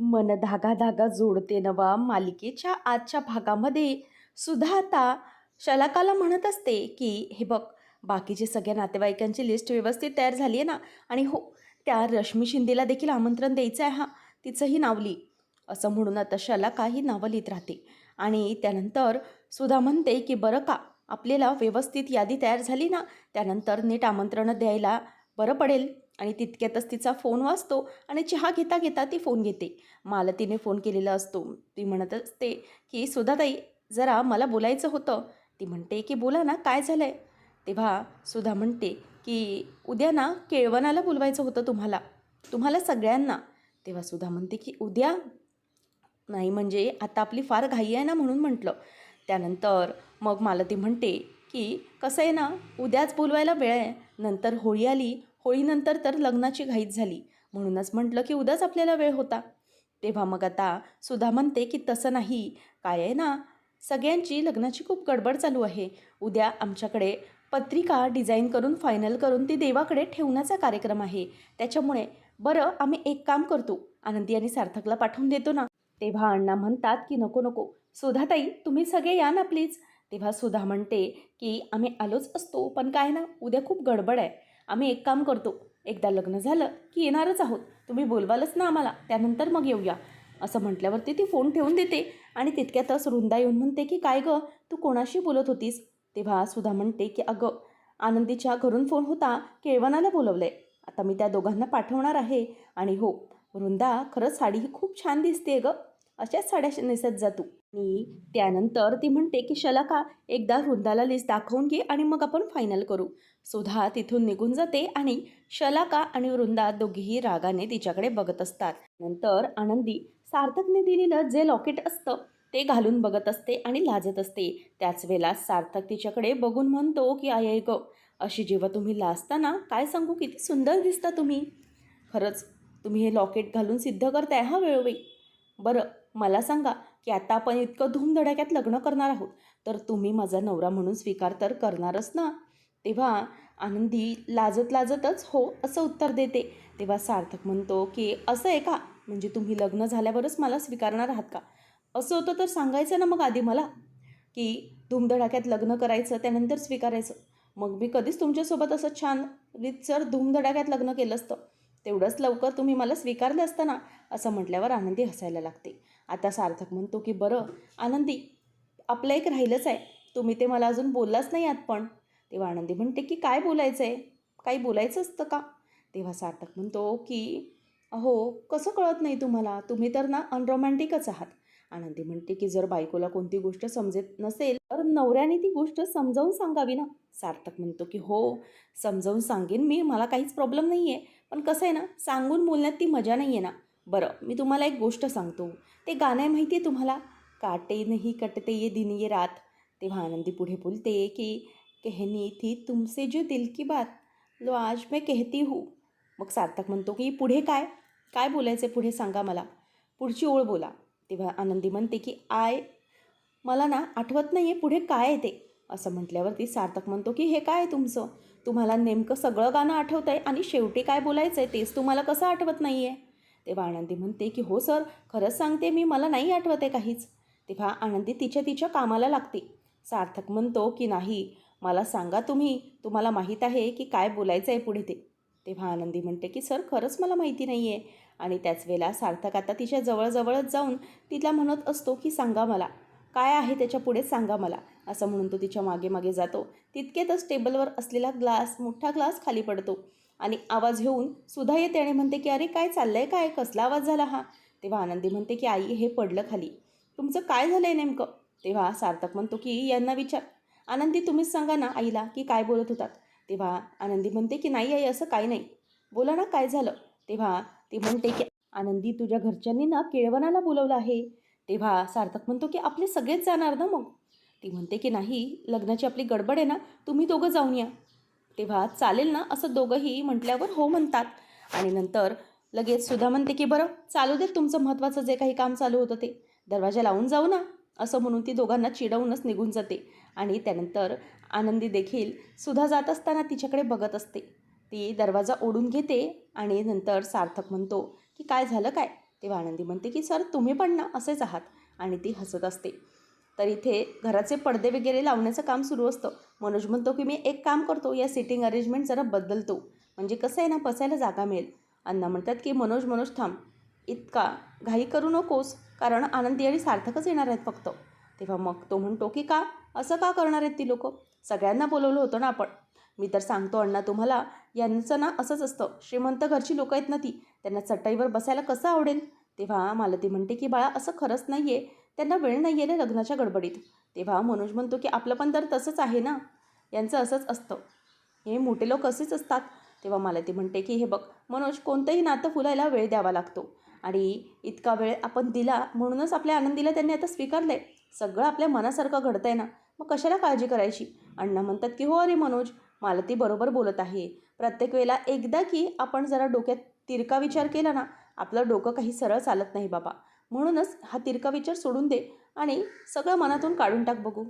मन धागा धागा जोडते नवा मालिकेच्या आजच्या भागामध्ये. सुद्धा आता शलाकाला म्हणत असते की हे बघ बाकीचे सगळ्या नातेवाईकांची लिस्ट व्यवस्थित तयार झाली आहे ना? आणि हो त्या रश्मी शिंदेला देखील आमंत्रण द्यायचं आहे हा तिचंही नावली असं म्हणून आता शलाका ही नावं लिहित राहते. आणि त्यानंतर सुधा म्हणते की बरं का आपल्याला व्यवस्थित यादी तयार झाली ना? त्यानंतर नीट आमंत्रणं द्यायला बरं पडेल. आणि तितक्यातच तिचा फोन वाजतो आणि चहा घेता घेता ती फोन घेते. मालतीने फोन केलेला असतो. ती म्हणत असते की सुधाताई जरा मला बोलायचं होतं. ती म्हणते की बोला ना काय झालं आहे तेव्हा सुधा म्हणते की उद्या ना केळवणाला बोलवायचं होतं तुम्हाला. तुम्हाला सगळ्यांना. तेव्हा सुधा म्हणते की उद्या? नाही म्हणजे आता आपली फार घाई आहे ना म्हणून म्हटलं. त्यानंतर मग मालती म्हणते की कसं आहे ना उद्याच बोलवायला वेळ आहे. नंतर होळी आली होळीनंतर तर लग्नाची घाईच झाली. म्हणूनच म्हटलं की उद्याच आपल्याला वेळ होता. तेव्हा मग आता सुधा म्हणते की तसं नाही. काय आहे ना? सगळ्यांची लग्नाची खूप गडबड चालू आहे. उद्या आमच्याकडे पत्रिका डिझाईन करून फायनल करून ती देवाकडे ठेवण्याचा कार्यक्रम आहे. त्याच्यामुळे बरं आम्ही एक काम करतो. आनंदी आणि सार्थकला पाठवून देतो ना? तेव्हा अण्णा म्हणतात की नको नको. सुधाताई तुम्ही सगळे या ना प्लीज. तेव्हा सुधा म्हणते की आम्ही आलोच असतो पण काय ना उद्या खूप गडबड आहे. आम्ही एक काम करतो. एकदा लग्न झालं की येणारच आहोत. तुम्ही बोलवालच ना आम्हाला. त्यानंतर मग येऊया. असं म्हटल्यावरती ती फोन ठेवून देते. आणि तितक्यातच रुंदा येऊन म्हणते की काय गं? तू कोणाशी बोलत होतीस? तेव्हा सुधा म्हणते की अगं आनंदीच्या घरून फोन होता. केळवणाला बोलवलं आहे आता मी त्या दोघांना पाठवणार आहे. आणि हो वृंदा खरंच साडी ही खूप छान दिसते गं. अशाच साड्या नेसत जा तू. आणि त्यानंतर ती म्हणते की शलाका एकदा वृंदाला लिस्ट दाखवून घे आणि मग आपण फायनल करू. सुधा तिथून निघून जाते आणि शलाका आणि वृंदा दोघीही रागाने तिच्याकडे बघत असतात. नंतर आनंदी सार्थकने दिलेलं जे लॉकेट असतं ते घालून बघत असते आणि लाजत असते. त्याच वेळेला सार्थक तिच्याकडे बघून म्हणतो की आय ग अशी जेव्हा तुम्ही लाजता ना काय सांगू किती सुंदर दिसता तुम्ही. खरंच तुम्ही हे लॉकेट घालून सिद्ध करताय हा वेळोवेळी. बरं मला सांगा की आता आपण इतकं धूमधडाक्यात लग्न करणार आहोत. तर तुम्ही माझा नवरा म्हणून स्वीकार तर करणारच ना? तेव्हा आनंदी लाजत लाजतच हो असं उत्तर देते. तेव्हा सार्थक म्हणतो की असं आहे का? म्हणजे तुम्ही लग्न झाल्यावरच मला स्वीकारणार आहात का? असं होतं तर सांगायचं ना मग आधी मला की धूमधडाक्यात लग्न करायचं त्यानंतर स्वीकारायचं. मग मी कधीच तुमच्यासोबत असं छान रितसर धूमधडाक्यात लग्न केलं असतं. तेवढंच लवकर तुम्ही मला स्वीकारलं असतं ना? असं म्हटल्यावर आनंदी हसायला लागते. आता सार्थक म्हणतो की बरं आनंदी आपलं एक राहिलंच आहे. तुम्ही ते मला अजून बोललाच नाही आहात पण. तेव्हा आनंदी म्हणते की काय बोलायचं आहे काही बोलायचं असतं का? तेव्हा सार्थक म्हणतो की अहो कसं कळत नाही तुम्हाला? तुम्ही तर ना अनरोमॅन्टिकच आहात. आनंदी म्हणते की जर बायकोला कोणती गोष्ट समजत नसेल तर नवऱ्याने ती गोष्ट समजावून सांगावी ना. सार्थक म्हणतो की हो समजावून सांगेन मी. मला काहीच प्रॉब्लेम नाही आहे पण कसं आहे ना सांगून बोलण्यात ती मजा नाही आहे ना. बरं मी तुम्हाला एक गोष्ट सांगतो. ते गाणं आहे माहिती आहे तुम्हाला? काटे नाही कटते ये दिन ये रात. तेव्हा आनंदी पुढे बोलते की कहनी थी तुमसे जो दिल की बात. लो आज मैं कहती हूँ. मग सार्थक म्हणतो की पुढे काय? काय बोलायचं आहे पुढे सांगा मला. पुढची ओळ बोला. तेव्हा आनंदी म्हणते की आय मला ना आठवत नाही आहे पुढे काय येते असं म्हटल्यावरती सार्थक म्हणतो की हे काय आहे तुमचं? तुम्हाला नेमकं सगळं गाणं आठवतं आहे आणि शेवटी काय बोलायचं आहे तेच तुम्हाला कसं आठवत नाही आहे तेव्हा आनंदी म्हणते की हो सर खरंच सांगते मी मला नाही आठवत आहे काहीच. तेव्हा आनंदी तिच्या तिच्या कामाला लागते. सार्थक म्हणतो की नाही मला सांगा तुम्ही तुम्हाला माहीत आहे की काय बोलायचं आहे पुढे ते. तेव्हा आनंदी म्हणते की सर खरंच मला माहिती नाही आहे आणि त्याच वेळेला सार्थक आता तिच्या जवळजवळच जाऊन तिला म्हणत असतो की सांगा मला काय आहे त्याच्या पुढे सांगा मला. असं म्हणून तो तिच्यामागे मागे जातो. तितकेतच टेबलवर असलेला ग्लास मोठा ग्लास खाली पडतो. आणि आवाज घेऊन सुधा येते आणि म्हणते की अरे काय चाललंय? काय? कसला आवाज झाला हा? तेव्हा आनंदी म्हणते की आई हे पडलं खाली. तुमचं काय झालं आहे नेमकं? तेव्हा सार्थक म्हणतो की यांना विचार. आनंदी तुम्हीच सांगा ना आईला की काय बोलत होतात. तेव्हा आनंदी म्हणते की नाही आई असं काही नाही. बोला ना काय झालं? तेव्हा ती म्हणते की आनंदी तुझ्या घरच्यांनी ना केळवणाला बोलवलं आहे. तेव्हा सार्थक म्हणतो की आपले सगळेच जाणार ना मग? ती म्हणते की नाही लग्नाची आपली गडबड आहे ना तुम्ही दोघं जाऊन या. तेव्हा चालेल ना असं दोघंही म्हटल्यावर हो म्हणतात. आणि नंतर लगेच सुद्धा म्हणते की बरं चालू दे तुमचं महत्त्वाचं जे काही काम चालू होतं ते. दरवाजा लावून जाऊ ना. असं म्हणून ती दोघांना चिडवूनच निघून जाते. आणि त्यानंतर आनंदी देखील सुधा जात असताना तिच्याकडे बघत असते. ती दरवाजा ओढून घेते आणि नंतर सार्थक म्हणतो की काय झालं काय? तेव्हा आनंदी म्हणते की सर तुम्ही पण ना असेच आहात. आणि ती हसत असते. तर इथे घराचे पडदे वगैरे लावण्याचं काम सुरू असतं. मनोज म्हणतो की मी एक काम करतो या सिटिंग अरेंजमेंट जरा बदलतो. म्हणजे कसं आहे ना बसायला जागा मिळेल. अण्णा म्हणतात की मनोज मनोज थांब. इतका घाई करू नकोस कारण आनंदी आणि सार्थकच येणार आहेत फक्त. तेव्हा मग तो म्हणतो की का? असं का करणार आहेत ती लोक? सगळ्यांना बोलवलं होतं ना आपण. मी तर सांगतो अण्णा तुम्हाला यांचं ना असंच असतं. श्रीमंत घरची लोकं आहेत ना ती. त्यांना चटईवर बसायला कसं आवडेल? तेव्हा मला ती म्हणते की बाळा असं खरंच नाही आहे त्यांना वेळ नाही आहे ना लग्नाच्या गडबडीत. तेव्हा मनोज म्हणतो की आपलं पण तर तसंच आहे ना? यांचं असंच असतं. हे मोठे लोक असेच असतात. तेव्हा मला ती म्हणते की हे बघ मनोज कोणतंही नातं फुलायला वेळ द्यावा लागतो. आणि इतका वेळ आपण दिला म्हणूनच आपल्या आनंदीला त्यांनी आता स्वीकारलं आहे सगळं आपल्या मनासारखं घडतं आहे ना? मग कशाला काळजी करायची? अण्णा म्हणतात की हो अरे मनोज मालती बरोबर बोलत आहे. प्रत्येक वेळेला एकदा की आपण जरा डोक्यात तिरका विचार केला ना आपलं डोकं काही सरळ चालत नाही बाबा. म्हणूनच हा तिरका विचार सोडून दे आणि सगळं मनातून काढून टाक बघू.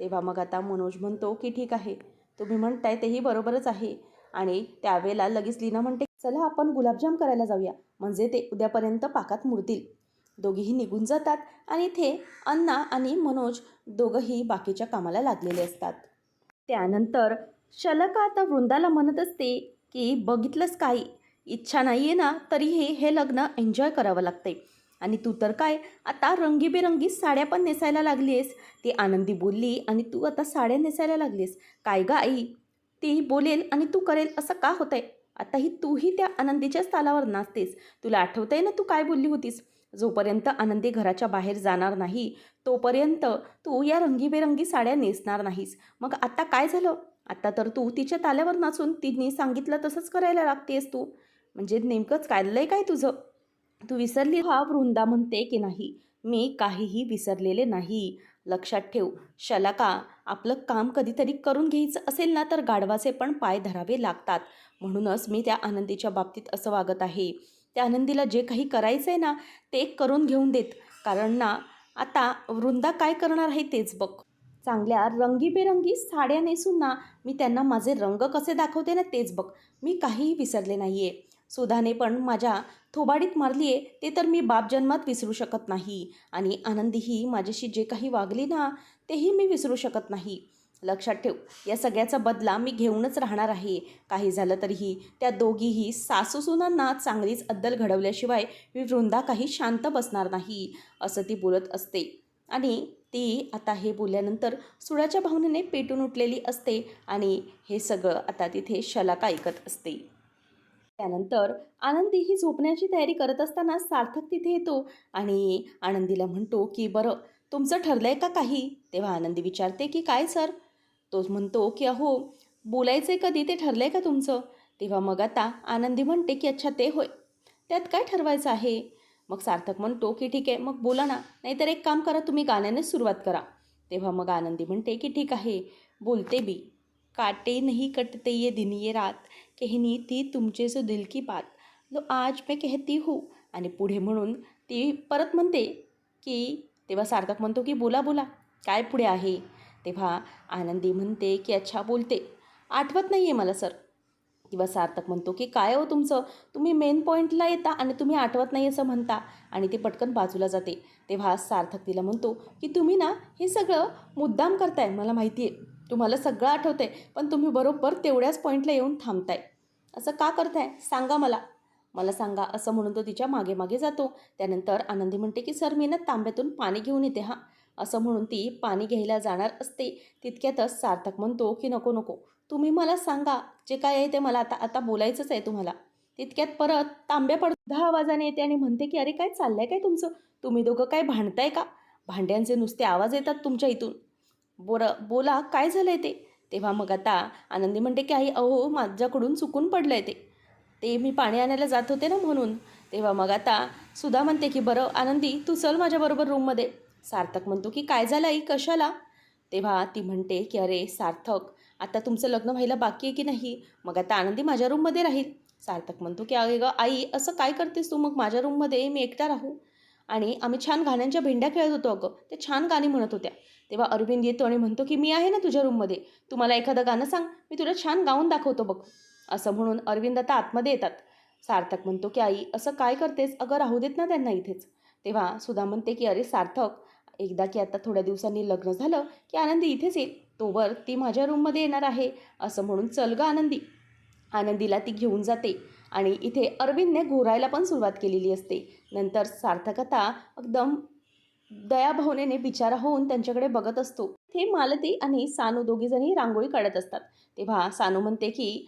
तेव्हा मग आता मनोज म्हणतो की ठीक आहे तुम्ही म्हणताय तेही बरोबरच आहे आणि त्यावेळेला लगेच लीना म्हणते चला आपण गुलाबजाम करायला जाऊया म्हणजे ते उद्यापर्यंत पाकात मुरतील. दोघीही निघून जातात आणि इथे अण्णा आणि मनोज दोघंही बाकीच्या कामाला लागलेले असतात. त्यानंतर शलका आता वृंदाला म्हणत असते की बघितलंच काय इच्छा नाही आहे ना तरीही हे लग्न एन्जॉय करावं लागतंय. आणि तू तर काय आता रंगीबेरंगी साड्या पण नेसायला लागली आहेस ती आनंदी बोलली आणि तू आता साड्या नेसायला लागलीस काय ग आई? ती बोलेल आणि तू करेल असं का होतंय? आहे आताही तूही त्या आनंदीच्याच तालावर नाचतेस. तुला आठवतंय ना तू काय बोलली होतीस? जोपर्यंत आनंदी घराच्या बाहेर जाणार नाही तोपर्यंत तू या रंगीबेरंगी साड्या नेसणार नाहीस. मग आता काय झालं? आता तर तू तिच्या ताल्यावर नाचून तिने सांगितलं तसंच करायला लागतेस तू. म्हणजे नेमकंच काढलंय काय तुझं? तू विसरली? हा वृंदा म्हणते की नाही? मी काहीही विसरलेले नाही. लक्षात ठेव शलाका आपलं काम कधीतरी करून घ्यायचं असेल ना तर गाढवाचे पण पाय धरावे लागतात. म्हणूनच मी त्या आनंदीच्या बाबतीत असं वागत आहे. त्या आनंदीला जे काही करायचं आहे ना ते करून घेऊन देत. कारण ना आता वृंदा काय करणार आहे तेच बघ. चांगल्या रंगीबेरंगी साड्या नेसून ना मी त्यांना माझे रंग कसे दाखवते ना तेच बघ. मी काहीही विसरले नाही आहे सुधाने पण माझ्या थोबाडीत मारली आहे ते तर मी बाप जन्मात विसरू शकत नाही. आणि आनंदीही माझ्याशी जे काही वागली ना तेही मी विसरू शकत नाही. लक्षात ठेव या सगळ्याचा बदला मी घेऊनच राहणार आहे. काही झालं तरीही त्या दोघीही सासूसुनांना चांगलीच अद्दल घडवल्याशिवाय मी वृंदा काही शांत बसणार नाही असं ती बोलत असते. आणि ती आता हे बोलल्यानंतर सुडाच्या भावनेने पेटून उठलेली असते आणि हे सगळं आता तिथे शलाका ऐकत असते. त्यानंतर आनंदी ही झोपण्याची तयारी करत असताना सार्थक तिथे येतो आणि आनंदीला म्हणतो की बरं तुमचं ठरलं आहे का काही? तेव्हा आनंदी विचारते की काय सर? तो म्हणतो की अहो बोलायचं आहे कधी? ते ठरलं आहे का तुमचं? तेव्हा मग आता आनंदी म्हणते की अच्छा ते होय. त्यात काय ठरवायचं आहे? मग सार्थक म्हणतो की ठीक आहे मग बोला ना. नाहीतर एक काम करा तुम्ही गाण्याने सुरुवात करा. तेव्हा मग आनंदी म्हणते की ठीक आहे बोलते बी. काटे नाही कटते ये दिन ये रात. कहनी ती तुमचे सो दिल की बात जो आज मैं कहती हूँ. आणि पुढे म्हणून ती परत म्हणते की तेव्हा सार्थक म्हणतो की बोला बोला काय पुढे आहे? तेव्हा आनंदी म्हणते की अच्छा बोलते. आठवत नाही आहे मला सर. किंवा सार्थक म्हणतो की काय हो तुमचं? तुम्ही मेन पॉईंटला येता आणि तुम्ही आठवत नाही असं म्हणता. आणि ते पटकन बाजूला जाते. तेव्हा सार्थक तिला म्हणतो की तुम्ही ना हे सगळं मुद्दाम करताय मला माहिती आहे तुम्हाला सगळं आठवत आहे पण तुम्ही बरोबर तेवढ्याच पॉईंटला येऊन थांबताय. असं का करताय? सांगा मला. मला सांगा असं म्हणून तो तिच्यामागे मागे जातो. त्यानंतर आनंदी म्हणते की सर मी ना तांब्यातून पाणी घेऊन येते हां. असं म्हणून ती पाणी घ्यायला जाणार असते. तितक्यातच सार्थक म्हणतो की नको नको. तुम्ही मला सांगा. जे काय आहे ते मला आता आता बोलायचंच आहे तुम्हाला. तितक्यात परत तांब्या पडदा आवाजाने येते आणि म्हणते की अरे काय चाललंय काय तुमचं? तुम्ही दोघं काय भांडताय का? भांड्यांचे नुसते आवाज येतात तुमच्या इथून. बोरं बोला काय झालं आहे ते? तेव्हा मग आता आनंदी म्हणते की आई अहो माझ्याकडून चुकून पडलं आहे ते. ते मी पाणी आणायला जात होते ना म्हणून. तेव्हा मग आता सुधा म्हणते की बरं आनंदी तू चल माझ्याबरोबर रूममध्ये सार्थक म्हणतो की काय झालं आई? कशाला? तेव्हा ती म्हणते की अरे सार्थक आता तुमचं लग्न व्हायला बाकी आहे की नाही? मग आता आनंदी माझ्या रूममध्ये राहील. सार्थक म्हणतो की अरे ग आई असं काय करतेस तू? मग माझ्या रूममध्ये मी एकटा राहू. आणि आम्ही छान गाण्यांच्या भेंड्या खेळत होतो अगं. ते छान गाणी म्हणत होत्या. तेव्हा अरविंद येतो आणि म्हणतो की मी आहे ना तुझ्या रूममध्ये तू मला एखादं गाणं सांग. मी तुला छान गाऊन दाखवतो बघ. असं म्हणून अरविंद आता आतमध्ये येतात. सार्थक म्हणतो की आई असं काय करतेस? अगं राहू देत ना त्यांना इथेच. तेव्हा सुधा म्हणते की अरे सार्थक एकदा की आता थोड्या दिवसांनी लग्न झालं की आनंदी इथेच येईल तोवर ती माझ्या रूममध्ये येणार आहे. असं म्हणून चल ग आनंदी. आनंदीला ती घेऊन जाते आणि इथे अरविंदने घोरायला पण सुरुवात केलेली असते. नंतर सार्थक आता एकदम दयाभावनेने बिचारा होऊन त्यांच्याकडे बघत असतो. ते मालती आणि सानू दोघीजणी रांगोळी काढत असतात. तेव्हा सानू म्हणते की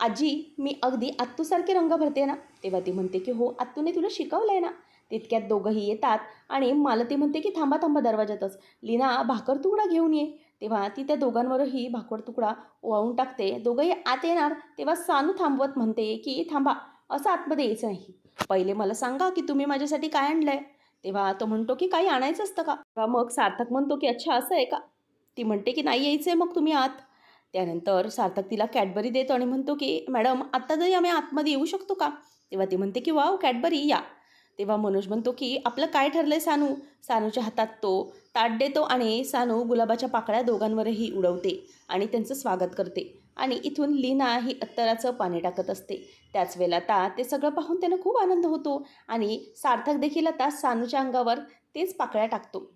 आजी मी अगदी आत्तूसारखे रंग भरते ना. तेव्हा ती म्हणते की हो आत्तूने तुला शिकवलं आहे ना. तितक्यात दोघंही येतात आणि मालती म्हणते की थांबा थांबा दरवाजातच लीना भाकर तुकडा घेऊन ये. तेव्हा ती त्या दोघांवरही भाकर तुकडा ओवाळून टाकते. दोघंही आत येणार. तेव्हा सानू थांबवत म्हणते की थांबा असं आतमध्ये यायचं नाही. पहिले मला सांगा की तुम्ही माझ्यासाठी काय आणलं आहे तेव्हा तो म्हणतो की काही आणायचं असतं का? मग सार्थक म्हणतो की अच्छा असं आहे का? ती म्हणते की नाही यायचं आहे मग तुम्ही आत. त्यानंतर सार्थक तिला कॅडबरी देतो आणि म्हणतो की मॅडम आत्ता जरी आम्ही आतमध्ये येऊ शकतो का? तेव्हा ती म्हणते की वाव कॅडबरी या. तेव्हा मनोज म्हणतो की आपलं काय ठरलं आहे सानू? सानूच्या हातात तो ताट देतो आणि सानू गुलाबाच्या पाकळ्या दोघांवरही उडवते आणि त्यांचं स्वागत करते. आणि इथून लीना ही अत्तराचं पाणी टाकत असते. त्याच वेळेला आता ते सगळं पाहून त्यांना खूप आनंद होतो आणि सार्थक देखील आता सानूच्या अंगावर तेच पाकळ्या टाकतो.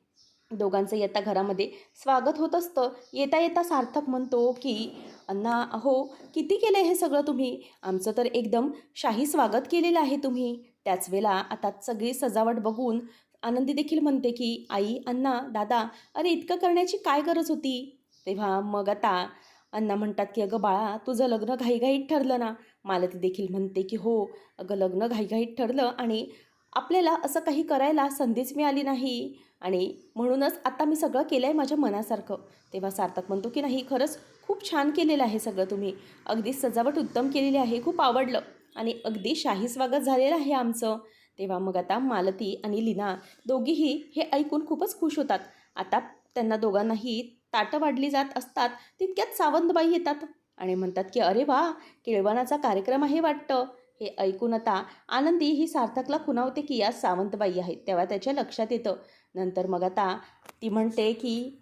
दोघांचं येता घरामध्ये स्वागत होत असतं. येता येता सार्थक म्हणतो की अण्णा अहो किती केलं हे सगळं तुम्ही? आमचं तर एकदम शाही स्वागत केलेलं आहे तुम्ही. त्याच वेळेला आता सगळी सजावट बघून आनंदी देखील म्हणते की आई अण्णा दादा अरे इतकं करण्याची काय गरज होती? तेव्हा मग आता अण्णा म्हणतात की अगं बाळा तुझं लग्न घाईघाईत ठरलं ना. मालती देखील म्हणते की हो अगं लग्न घाईघाईत ठरलं आणि आपल्याला असं काही करायला संधीच मिळाली नाही. आणि म्हणूनच आता मी सगळं केलं आहे माझ्या मनासारखं. तेव्हा सार्थक म्हणतो की नाही खरंच खूप छान केलेलं आहे सगळं तुम्ही. अगदी सजावट उत्तम केलेली आहे खूप आवडलं आणि अगदी शाही स्वागत झालेलं आहे आमचं. तेव्हा मग आता मालती आणि लीना दोघीही हे ऐकून खूपच खुश होतात. आता त्यांना दोघांनाही ताटं वाढली जात असतात तितक्यात सावंतबाई येतात. आणि म्हणतात की अरे वा केळवणाचा कार्यक्रम आहे वाटतं. हे ऐकून आता आनंदी ही सार्थकला खुणावते की या सावंतबाई आहेत. तेव्हा त्याच्या लक्षात येतं. नंतर मग आता ती म्हणते की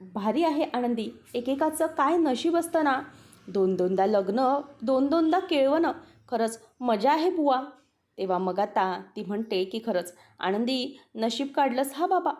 भारी आहे आनंदी एकेकाचं काय नशीब असतं ना? दोन दोनदा लग्न दोन दोनदा केळवणं खरंच मजा आहे बुवा. तेव्हा मग आता ती म्हणते की खरंच आनंदी नशीब काढलंस हा बाबा.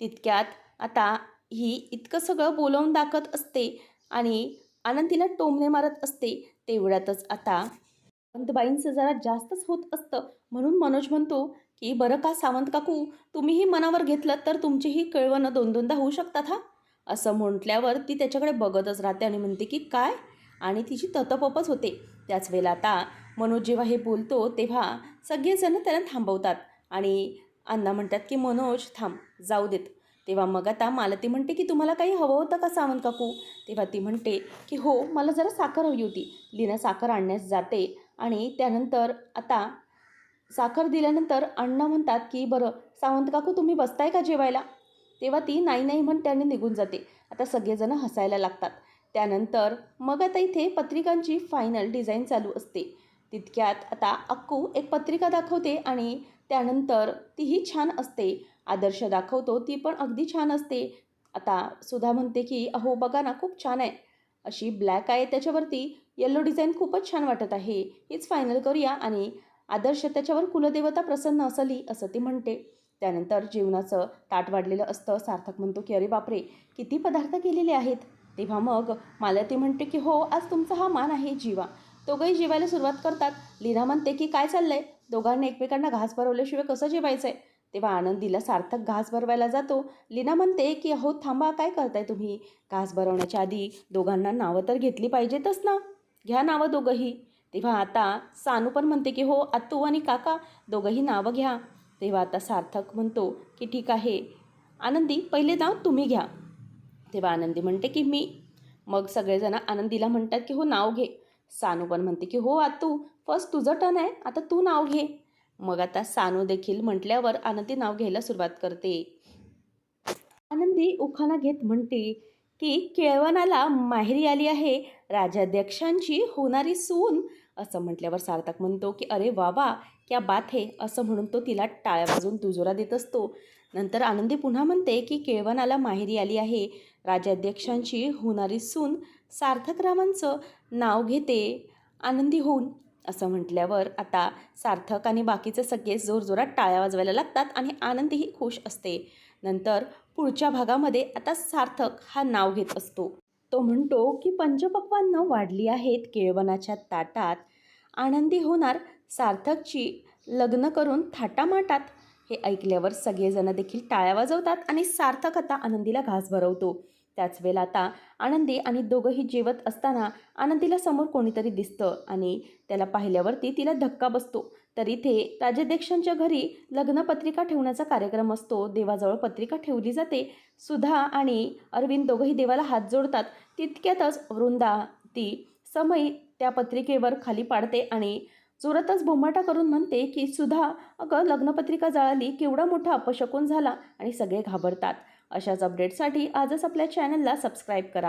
तितक्यात आता ही इतकं सगळं बोलवून दाखवत असते आणि आनंदीला टोमणे मारत असते तेवढ्यातच आता सावंतबाईंचं जरा जास्तच होत असतं. म्हणून मनोज म्हणतो की बरं का सावंत काकू तुम्हीही मनावर घेतलं तर तुमचीही कळवणं दोन दोनदा होऊ शकतात हा? असं म्हटल्यावर ती त्याच्याकडे बघतच राहते आणि म्हणते की काय? आणि तिची ततपपच होते. त्याच वेळेला आता मनोज जेव्हा हे बोलतो तेव्हा सगळेजण त्याला थांबवतात आणि अण्णा म्हणतात की मनोज थांब जाऊ देत. तेव्हा मग आता मालती म्हणते की तुम्हाला काही हवं होतं का सावंत काकू? तेव्हा ती म्हणते की हो मला जरा साखर हवी होती. लीना साखर आणण्यास जाते आणि त्यानंतर आता साखर दिल्यानंतर अण्णा म्हणतात की बरं सावंत काकू तुम्ही बसताय का जेवायला? तेव्हा ती नाही नाही म्हण त्याने निघून जाते. आता सगळेजणं हसायला लागतात. त्यानंतर मग आता इथे पत्रिकांची फायनल डिझाईन चालू असते. तितक्यात आता अक्कू एक पत्रिका दाखवते आणि त्यानंतर तीही छान असते. आदर्श दाखवतो ती पण अगदी छान असते. आता सुधा म्हणते की अहो बघा ना खूप छान आहे. अशी ब्लॅक आहे त्याच्यावरती. येल्लो डिझाईन खूपच छान वाटत आहे. हीच फायनल करूया आणि आदर्श त्याच्यावर कुलदेवता प्रसन्न असली असं ती म्हणते. त्यानंतर जेवणाचं ताट वाढलेलं असतं. सार्थक म्हणतो की अरे बापरे किती पदार्थ केलेले आहेत. तेव्हा मग मला ते म्हणते की हो आज तुमचा हा मान आहे जीवा. दोघंही जेवायला सुरुवात करतात. लीना म्हणते की काय चाललंय? दोघांनी एकमेकांना घास भरवल्याशिवाय कसं जेवायचं आहे तेव्हा आनंदीला सार्थक घास भरवायला जातो. लीना म्हणते की अहो थांबा काय करताय तुम्ही? घास भरवण्याच्या आधी दोघांना नावं तर घेतली पाहिजेतच ना. घ्या नावं दोघंही. तेव्हा आता सानू पण म्हणते की हो आत्तू आणि काका दोघंही नावं घ्या. तेव्हा आता सार्थक म्हणतो की ठीक आहे. आनंदी पहिले नाव तुम्ही घ्या. तेव्हा आनंदी म्हणते की मी. मग सगळेजण आनंदीला म्हणतात की हो नाव घे. सानू पण म्हणते की हो आत्तू फर्स्ट तुझं टर्न आहे. आता तू नाव घे. मग आता सानू देखील म्हटल्यावर आनंदी नाव घ्यायला सुरुवात करते. आनंदी उखाणा घेत म्हणते की केळवणाला माहेरी आली आहे. राजाध्यक्षांची होणारी सून. असं म्हटल्यावर सार्थक म्हणतो की अरे वा वा क्या बात हे. असं म्हणून तो तिला टाळ्या वाजून दुजोरा देत असतो. नंतर आनंदी पुन्हा म्हणते की केळवणाला माहेरी आली आहे. राजाध्यक्षांची होणारी सून. सार्थकरामांचं नाव घेते. आनंदी होऊन असं म्हटल्यावर आता सार्थक आणि बाकीचे सगळे जोरजोरात टाळ्या वाजवायला लागतात आणि आनंदीही खुश असते. नंतर पुढच्या भागामध्ये आता सार्थक हा नाव घेत असतो. तो म्हणतो की पंचपक्वान्न वाढली आहेत केळवनाच्या ताटात. आनंदी होणार सार्थकची लग्न करून थाटामाटात. हे ऐकल्यावर सगळेजण देखील टाळ्या वाजवतात आणि सार्थक आता आनंदीला घास भरवतो. त्याच वेळेला आता आनंदी आणि दोघंही जेवत असताना आनंदीला समोर कोणीतरी दिसतं आणि त्याला पाहिल्यावरती तिला धक्का बसतो. तर इथे राजाध्यक्षांच्या घरी लग्नपत्रिका ठेवण्याचा कार्यक्रम असतो. देवाजवळ पत्रिका ठेवली जाते. सुधा आणि अरविंद दोघंही देवाला हात जोडतात. तितक्यातच वृंदा ती समय त्या पत्रिकेवर खाली पाडते आणि जोरातच बोंबाटा करून म्हणते की सुधा अगं लग्नपत्रिका जळाली. केवढा मोठा अपशकून झाला आणि सगळे घाबरतात. अशाच अपडेटसाठी आजच आपल्या चॅनलला सबस्क्राईब करा.